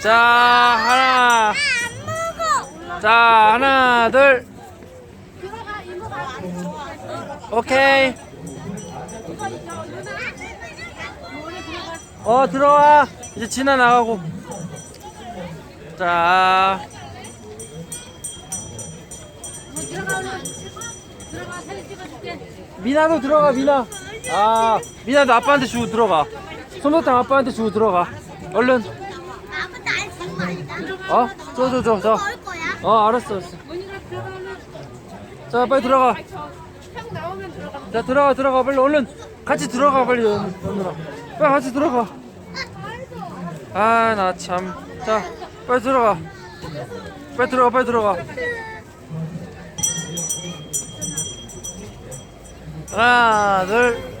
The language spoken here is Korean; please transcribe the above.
자 하나. 자 하나 둘. 오케이. 어 들어와. 이제 지나 나가고. 자. 미나도 들어가 미나. 아 미나도 아빠한테 주고 들어가. 솜사탕 아빠한테 주고 들어가. 얼른. 어? 줘 줘 줘줘어 먹을 거야? 알았어 알았어. 자 빨리 들어가. 자 들어가 들어가. 빨리 얼른 같이 들어가 빨리. 연- 연누라 빨리 같이 들어가. 아 나 참. 자 빨리 들어가. 빨리 들어가 빨리 들어가. 하나 둘